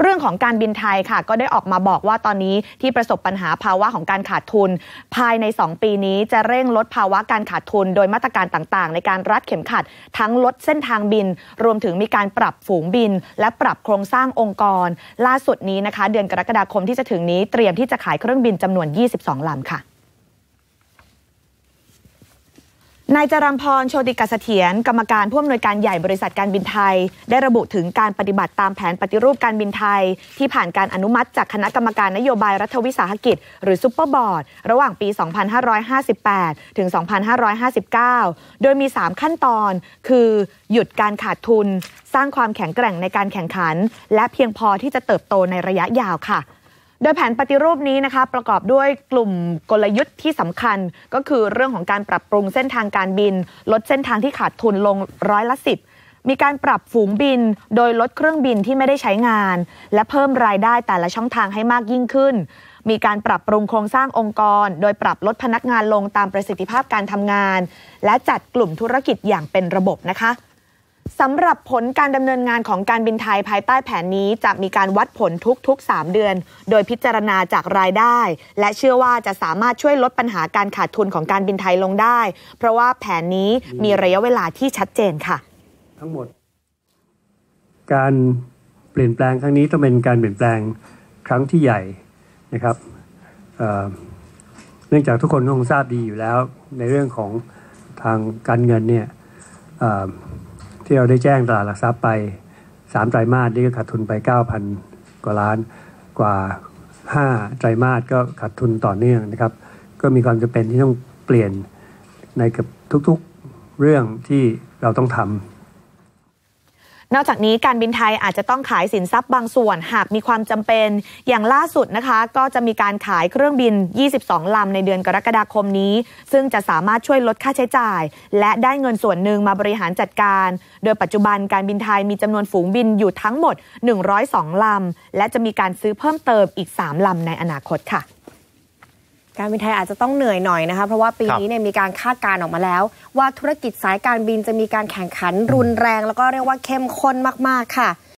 เรื่องของการบินไทยค่ะ ก็ได้ออกมาบอกว่าตอนนี้ที่ประสบปัญหาภาวะของการขาดทุน ภายใน 2 ปีนี้จะเร่งลดภาวะการขาดทุน โดยมาตรการต่างๆ ในการรัดเข็มขัด ทั้งลดเส้นทางบิน รวมถึงมีการปรับฝูงบิน และปรับโครงสร้างองค์กร ล่าสุดนี้นะคะ เดือนกรกฎาคมที่จะถึงนี้เตรียมที่จะขายเครื่องบินจำนวน 22ลำค่ะ นายจรัมพรโชติกเสถียรกรรมการผู้อำนวยการใหญ่บริษัทการบินไทย ได้ระบุถึงการปฏิบัติตามแผนปฏิรูปการบินไทย ที่ผ่านการอนุมัติจากคณะกรรมการนโยบายรัฐวิสาหกิจ หรือซุปเปอร์บอร์ด ระหว่างปี 2558 ถึง 2559 โดยมี 3 ขั้นตอน คือหยุดการขาดทุน สร้างความแข็งแกร่งในการแข่งขัน และเพียงพอที่จะเติบโตในระยะยาวค่ะ ดยแผนปฏิรูปนี้นะคะประกอบด้วยกลุ่มกลยุทธ์ที่สำคัญ ก็คือเรื่องของการปรับปรุงเส้นทางการบิน ลดเส้นทางที่ขาดทุนลงร้อยละสิบมีการปรับฝูงบิน โดยลดเครื่องบินที่ไม่ได้ใช้งาน และเพิ่มรายได้แต่ละช่องทางให้มากยิ่งขึ้น มีการปรับปรุงโครงสร้างองค์กร โดยปรับลดพนักงานลงตามประสิทธิภาพการทำงาน และจัดกลุ่มธุรกิจอย่างเป็นระบบนะคะ สำหรับผลการดำเนินงานของการบินไทยภายใต้แผนนี้จะมีการวัดผลทุกๆ 3 เดือน โดยพิจารณาจากรายได้ และเชื่อว่าจะสามารถช่วยลดปัญหาการขาดทุนของการบินไทยลงได้ เพราะว่าแผนนี้มีระยะเวลาที่ชัดเจนค่ะ ทั้งหมด การเปลี่ยนแปลงครั้งนี้ต้องเป็นการเปลี่ยนแปลงครั้งที่ใหญ่นะครับเเนื่องจากทุกคนคงทราบดีอยู่แล้ว ในเรื่องของทางการเงินเนี่ย ที่เราได้แจ้งตลาดหลักทรัพย์ไปสามไตรมาสนี่ก็ขาดทุนไป 9,000 กว่าล้านกว่า 5 ไตรมาสก็ขาดทุนต่อเนื่องนะครับ ก็มีความจำเป็นที่ต้องเปลี่ยนในกับทุกๆเรื่องที่เราต้องทำ นอกจากนี้การบินไทยอาจจะต้องขายสินทรัพย์บางส่วน หากมีความจำเป็นอย่างล่าสุดนะคะก็จะมีการขายเครื่องบิน 22 ลำในเดือนกรกฎาคมนี้ ซึ่งจะสามารถช่วยลดค่าใช้จ่าย และได้เงินส่วนหนึ่งมาบริหารจัดการ โดยปัจจุบันการบินไทยมีจำนวนฝูงบินอยู่ทั้งหมด 102 ลำ และจะมีการซื้อเพิ่มเติมอีก 3 ลำในอนาคตค่ะ การบินไทยอาจจะต้องเหนื่อยหน่อยนะคะ เพราะว่าปีนี้เนี่ยมีการคาดการณ์ออกมาแล้ว ว่าธุรกิจสายการบินจะมีการแข่งขันรุนแรง แล้วก็เรียกว่าเข้มข้นมากๆค่ะ